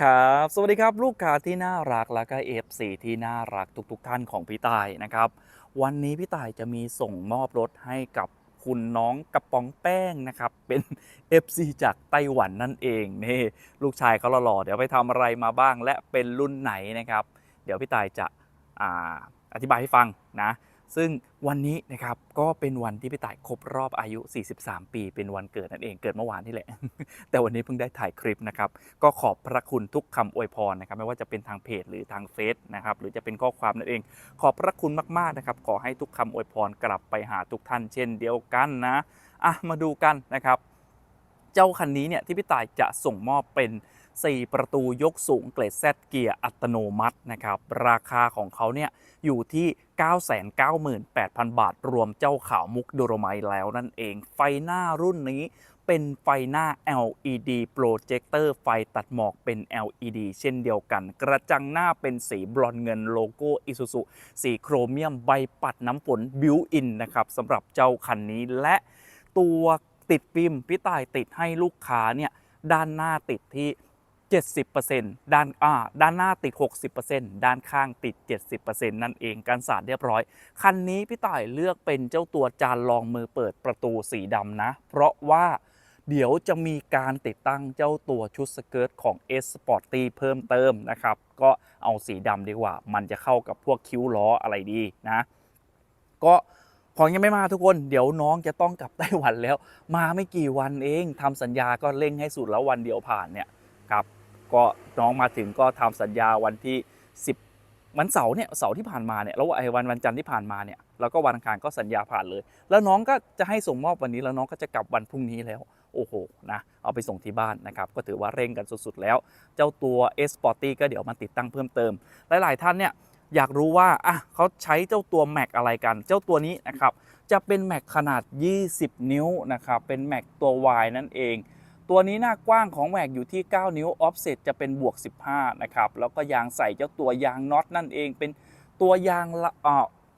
ครับ สวัสดีครับ ลูกค้าที่น่ารักและก็ FC ที่น่ารักทุกๆทท่านของพี่ตายนะครับ วันนี้พี่ตายจะมีส่งมอบรถให้กับคุณน้องกระป๋องแป้งนะครับ เป็น FC จากไต้หวันนั่นเองนี่ลูกชายเขาหล่อๆเดี๋ยวไปทำอะไรมาบ้างและเป็นรุ่นไหนนะครับ เดี๋ยวพี่ตายจะออธิบายให้ฟังนะ ซึ่งวันนี้นะครับก็เป็นวันที่พี่ต่ายครบรอบอายุ 43 ปี เป็นวันเกิดนั่นเองเกิดเมื่อวานนี่แหละ แต่วันนี้เพิ่งได้ถ่ายคลิปนะครับก็ขอบพระคุณทุกคำอวยพรนะครับไม่ว่าจะเป็นทางเพจหรือทางเฟซนะครับหรือจะเป็นข้อความนั่นเอง ขอบพระคุณมากๆนะครับขอให้ทุกคำอวยพรกลับไปหาทุกท่านเช่นเดียวกันนะอะมาดูกันนะครับ เจ้าคันนี้เนี่ยที่พี่ต่ายจะส่งมอบเป็น 4 ประตูยกสูงเกรดแซเกียร์อัตโนมัตินะครับ ราคาของเขาเนี่ยอยู่ที่ 998,000 บาท รวมเจ้าขาวมุกโดโรไมแล้วนั่นเอง ไฟหน้ารุ่นนี้เป็นไฟหน้า LED โปรเจคเตอร์ไฟตัดหมอกเป็น LED เช่นเดียวกัน กระจังหน้าเป็นสีบรอนเงินโลโก้อิซูซุสีโครเมียมใบปัดน้ำฝนบิวอินนะครับสำหรับเจ้าคันนี้และตัวติดฟิล์มพี่ต่ายติดให้ลูกค้าเนี่ยด้านหน้าติดที่ 70%ด้านอ่าด้านหน้าติด 60%ด้านข้างติด 70%นั่นเองการสาดเรียบร้อย คันนี้พี่ต่ายเลือกเป็นเจ้าตัวจานรองมือเปิดประตูสีดำนะ เพราะว่าเดี๋ยวจะมีการติดตั้งเจ้าตัวชุดสเกิร์ตของ S Sporty เพิ่มเติมนะครับ ก็เอาสีดำดีกว่า มันจะเข้ากับพวกคิ้วล้ออะไรดีนะ ก็ของยังไม่มาทุกคน เดี๋ยวน้องจะต้องกลับไต้หวันแล้ว มาไม่กี่วันเองทำสัญญาก็เร่งให้สุดแล้ววันเดียวผ่านเนี่ย ก็น้องมาถึงก็ทำสัญญาวันที่ 10 วันเสาร์เนี่ยเสาร์ที่ผ่านมาเนี่ยแล้วไอ้วันวันจันทร์ที่ผ่านมาเนี่ยแล้วก็วันอังคารก็สัญญาผ่านเลย แล้วน้องก็จะให้ส่งมอบวันนี้แล้วน้องก็จะกลับวันพรุ่งนี้แล้วโอ้โหนะเอาไปส่งที่บ้านนะครับก็ถือว่าเร่งกันสุดๆแล้ว เจ้าตัว Sporty ก็เดี๋ยวมาติดตั้งเพิ่มเติม หลายๆท่านเนี่ยอยากรู้ว่าอะเขาใช้เจ้าตัว Mac อะไรกัน เจ้าตัวนี้นะครับจะเป็น Mac ขนาด 20 นิ้วนะครับเป็น Mac ตัว Y นั่นเอง ตัวนี้หน้ากว้างของแม็กอยู่ที่ 9 นิ้ว offset จะเป็นบวก 15 นะครับ แล้วก็ยางใส่เจ้าตัวยางน็อตนั่นเองเป็นตัวยาง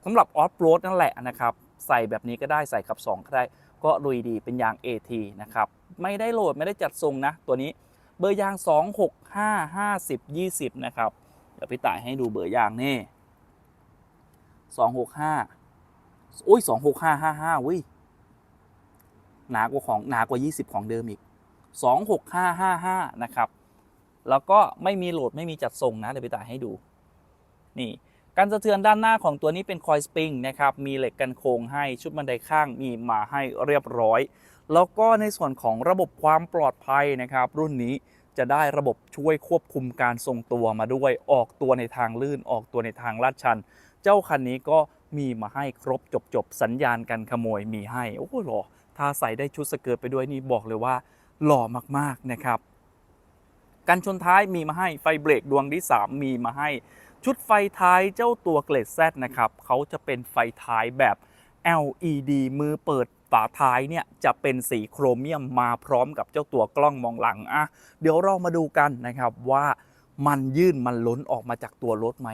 สำหรับออฟโรดนั่นแหละนะครับ ใส่แบบนี้ก็ได้ใส่ขับ 2 ก็ได้ ก็ลุยดีเป็นยาง AT นะครับ ไม่ได้โหลดไม่ได้จัดทรงนะ ตัวนี้เบอร์ยาง 265 50 20 นะครับ เดี๋ยวพี่ต่ายให้ดูเบอร์ยางนี่ 265โอ้ย 26555วิหนากว่าของหนากว่า 20 ของเดิมอีก 26555 นะครับ แล้วก็ไม่มีโหลดไม่มีจัดส่งนะเดี๋ยวไปต่ายให้ดู นี่การสะเทือนด้านหน้าของตัวนี้เป็นคอยสปริงนะครับ มีเหล็กกันโค้งให้ชุดบันไดข้างมีมาให้เรียบร้อย แล้วก็ในส่วนของระบบความปลอดภัยนะครับ รุ่นนี้จะได้ระบบช่วยควบคุมการทรงตัวมาด้วย ออกตัวในทางลื่นออกตัวในทางลาดชัน เจ้าคันนี้ก็มีมาให้ครบจบๆสัญญาณกันขโมยมีให้ โอ้โหหรอถ้าใส่ได้ชุดสเกิร์ตไปด้วยนี่บอกเลยว่า หล่อมากๆนะครับ กันชนท้ายมีมาให้ไฟเบรกดวงที่ 3 มีมาให้ ชุดไฟท้ายเจ้าตัวเกรด Z นะครับเขาจะเป็นไฟท้ายแบบ LED มือเปิดฝาท้ายเนี่ยจะเป็นสีโครเมียมมาพร้อมกับเจ้าตัวกล้องมองหลังอะเดี๋ยวเรามาดูกันนะครับว่ามันยื่นมันล้นออกมาจากตัวรถไหม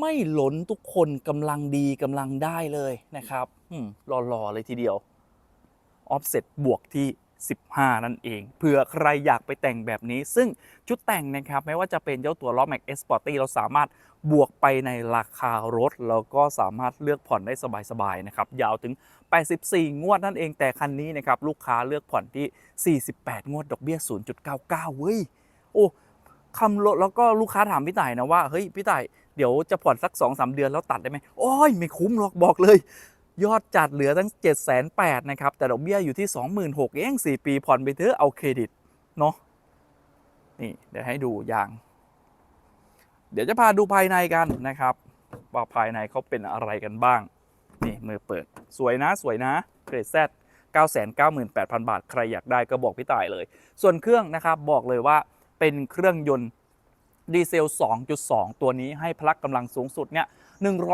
ไม่ล้นทุกคนกำลังดีกำลังได้เลยนะครับหล่อๆเลยทีเดียว offset บวกที่ 15 นั่นเอง เผื่อใครอยากไปแต่งแบบนี้ ซึ่งชุดแต่งนะครับ ไม่ว่าจะเป็นเจ้าตัวล้อ Max S Sporty เราสามารถบวกไปในราคารถ แล้วก็สามารถเลือกผ่อนได้สบายๆนะครับ ยาวถึง 84 งวดนั่นเอง แต่คันนี้นะครับ ลูกค้าเลือกผ่อนที่ 48 งวดดอกเบี้ย 0.99 เว้ย โอ้คำลดแล้วก็ลูกค้าถามพี่ต่ายนะว่า เฮ้ย พี่ต่าย เดี๋ยวจะผ่อนสัก 2-3 เดือนแล้วตัดได้ไหมโอ้ย ไม่คุ้มหรอกบอกเลย ยอดจัดเหลือตั้ง 7 8 0 0 0นะครับ แต่ดอกเบี้ยอยู่ที่ 26,000เอง4 ปีผ่อนไปเถอะเอาเครดิต เนาะนี่ เดี๋ยวให้ดูอย่าง เดี๋ยวจะพาดูภายในกันนะครับ ว่าภายในเขาเป็นอะไรกันบ้าง นี่ มือเปิด สวยนะสวยนะเกรดแซด998,000 บาท ใครอยากได้ก็บอกพี่ต่ายเลย ส่วนเครื่องนะครับบอกเลยว่าเป็นเครื่องยนต์ ดีเซล 2.2 ตัวนี้ให้พลักกำลังสูงสุดเนี่ย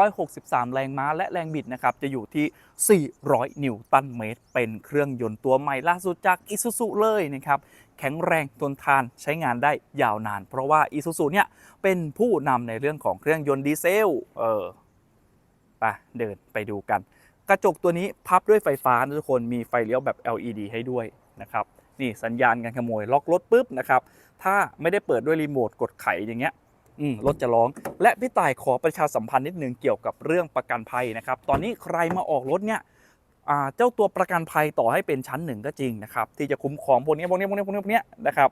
163 แรงม้าและแรงบิดนะครับ จะอยู่ที่ 400 นิวตันเมตร เป็นเครื่องยนต์ตัวใหม่ล่าสุดจาก Isuzu เลยนะครับ แข็งแรงทนทานใช้งานได้ยาวนาน เพราะว่า Isuzu เนี่ยเป็นผู้นำในเรื่องของเครื่องยนต์ดีเซล เออไปเดินไปดูกัน กระจกตัวนี้พับด้วยไฟฟ้านะทุกคนมีไฟเลี้ยวแบบ LED ให้ด้วยนะครับ นี่สัญญาณการขโมยล็อกรถปุ๊บนะครับถ้าไม่ได้เปิดด้วยรีโมทกดไขอย่างเงี้ยรถจะร้อง และพี่ต่ายขอประชาสัมพันธ์นิดนึงเกี่ยวกับเรื่องประกันภัยนะครับ ตอนนี้ใครมาออกรถเนี่ยเจ้าตัวประกันภัยต่อให้เป็นชั้นหนึ่งก็จริงนะครับ ที่จะคุ้มครองพวกนี้พวกนี้พวกนี้พวกนี้พวกนี้นะครับ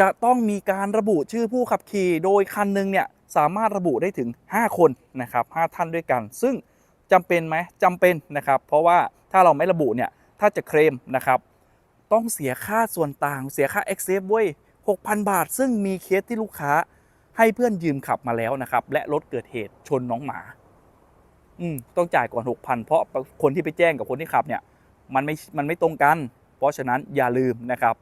จะต้องมีการระบุชื่อผู้ขับขี่โดยคันหนึ่งเนี่ยสามารถระบุได้ถึง 5 คนนะครับ5ท่านด้วยกัน ซึ่งจำเป็นไหมจำเป็นนะครับ เพราะว่าถ้าเราไม่ระบุเนี่ยถ้าจะเคลมนะครับ ต้องเสียค่าส่วนต่าง เสียค่า e x c e p เว้ย6,000 บาท ซึ่งมีเคสที่ลูกค้าให้เพื่อนยืมขับมาแล้วนะครับ และรถเกิดเหตุชนน้องหมา อืมต้องจ่ายก่อน 6,000 เพราะคนที่ไปแจ้งกับคนที่ขับเนี่ย มันไม่มันไม่ตรงกัน เพราะฉะนั้นอย่าลืมนะครับ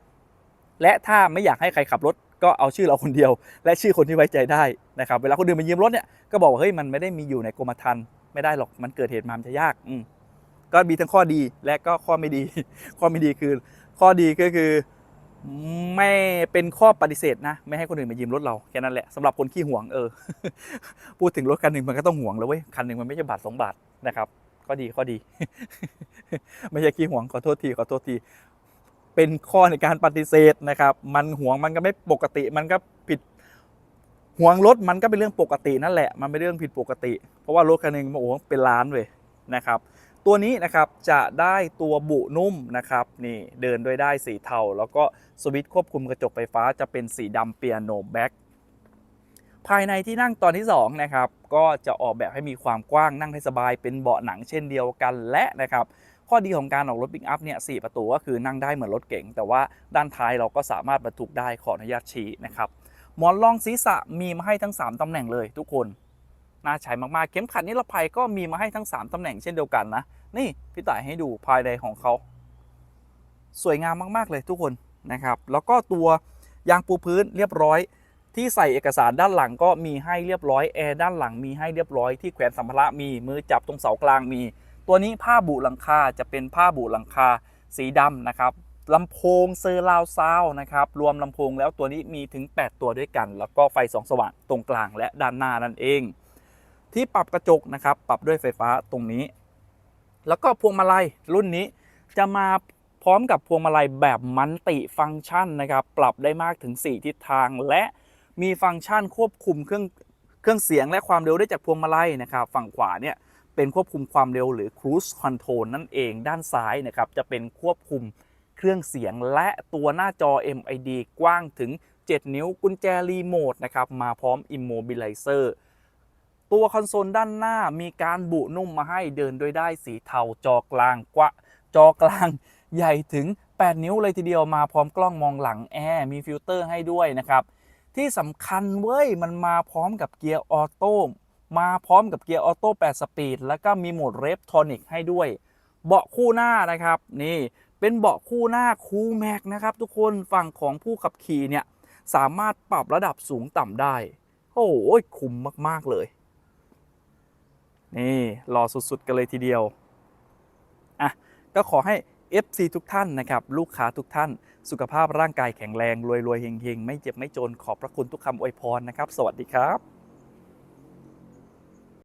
และถ้าไม่อยากให้ใครขับรถก็เอาชื่อเราคนเดียว และชื่อคนที่ไว้ใจได้นะครับ เวลาคนอื่นมายืมรถเนี่ยก็บอกว่าเฮ้ยมันไม่ได้มีอยู่ในกรมธรรม์ไม่ได้หรอกมันเกิดเหตุมามันจะยากอืมก็มีทั้งข้อดีและก็ข้อไม่ดี ข้อไม่ดีคือ ข้อดีก็คือไม่เป็นข้อปฏิเสธนะ ไม่ให้คนอื่นมายืมรถเราแค่นั้นแหละสำหรับคนขี้หวงเออ พูดถึงรถคันหนึ่งมันก็ต้องหวงแล้วเว้ยคันหนึ่งมันไม่ใช่บาทสองบาทนะครับข้อดีข้อดี ไม่ใช่ขี้หวงขอโทษทีขอโทษที เป็นข้อในการปฏิเสธนะครับ มันหวงมันก็ไม่ปกติ มันก็ผิดหวงรถมันก็เป็นเรื่องปกตินั่นแหละ มันเป็นเรื่องผิดปกติ เพราะว่ารถคันหนึ่งโอ้โหเป็นล้านเว้ยนะครับ ตัวนี้นะครับจะได้ตัวบุนุ่มนะครับนี่เดินด้วยได้สีเทา แล้วก็สวิตช์ควบคุมกระจกไฟฟ้าจะเป็นสีดำเปียโนแบ็กภายในที่นั่งตอนที่2นะครับก็จะออกแบบให้มีความกว้างนั่งให้สบายเป็นเบาะหนังเช่นเดียวกันและนะครับข้อดีของการออกรถปิกอัพเนี่ยสประตูก็คือนั่งได้เหมือนรถเก๋งแต่ว่าด้านท้ายเราก็สามารถบรรทุกได้ขออนุญาตชี้นะครับหมอนรองศีรษะมีมาให้ทั้ง 3ตำแหน่งเลยทุกคน น่าใช้มากๆ เข็มขัดนิรภัยก็มีมาให้ทั้ง 3 ตำแหน่งเช่นเดียวกันนะ นี่พี่ต่ายให้ดูภายในของเขา สวยงามมากๆเลยทุกคนนะครับ แล้วก็ตัวยางปูพื้นเรียบร้อย ที่ใส่เอกสารด้านหลังก็มีให้เรียบร้อยแอร์ด้านหลังมีให้เรียบร้อยที่แขวนสัมภาระมีมือจับตรงเสากลางมี ตัวนี้ผ้าบุหลังคาจะเป็นผ้าบุหลังคาสีดำนะครับลำโพงเซอร์ราวซาวนะครับรวมลำโพงแล้วตัวนี้มีถึง 8 ตัวด้วยกัน แล้วก็ไฟสองสว่างตรงกลางและด้านหน้านั่นเอง ที่ปรับกระจกนะครับ ปรับด้วยไฟฟ้าตรงนี้ แล้วก็พวงมาลัยรุ่นนี้จะมาพร้อมกับพวงมาลัยแบบมันติฟังก์ชันนะครับ ปรับได้มากถึง 4 ทิศทาง และมีฟังก์ชันควบคุมเครื่องเครื่องเสียงและความเร็วได้จากพวงมาลัยนะครับ ฝั่งขวาเนี่ยเป็นควบคุมความเร็วหรือ cruise control นั่นเอง ด้านซ้ายนะครับจะเป็นควบคุมเครื่องเสียงและตัวหน้าจอ MID กว้างถึง 7 นิ้วกุญแจรีโมทนะครับมาพร้อม immobilizer ตัวคอนโซลด้านหน้ามีการบุนุ่มมาให้เดินด้วยได้สีเทาจอกลางกว่าจอกลางใหญ่ถึง 8 นิ้วเลยทีเดียวมาพร้อมกล้องมองหลังแอร์มีฟิลเตอร์ให้ด้วยนะครับ ที่สำคัญเว้ยมันมาพร้อมกับเกียร์ออโต้มาพร้อมกับเกียร์ออโต้8สปีดแล้วก็มีโหมดเรฟทอนิกให้ด้วย เบาะคู่หน้านะครับ นี่เป็นเบาะคู่หน้าคูแม็กนะครับ ทุกคนฝั่งของผู้ขับขี่เนี่ยสามารถปรับระดับสูงต่ำได้ โอ้โหคุ้มมากๆเลย หล่อสุดๆ กันเลยทีเดียวอะก็ขอให้ FC ทุกท่านนะครับ ลูกค้าทุกท่าน สุขภาพร่างกายแข็งแรง รวยๆเฮงๆ ไม่เจ็บไม่จนขอบพระคุณทุกคำอวยพรนะครับ สวัสดีครับ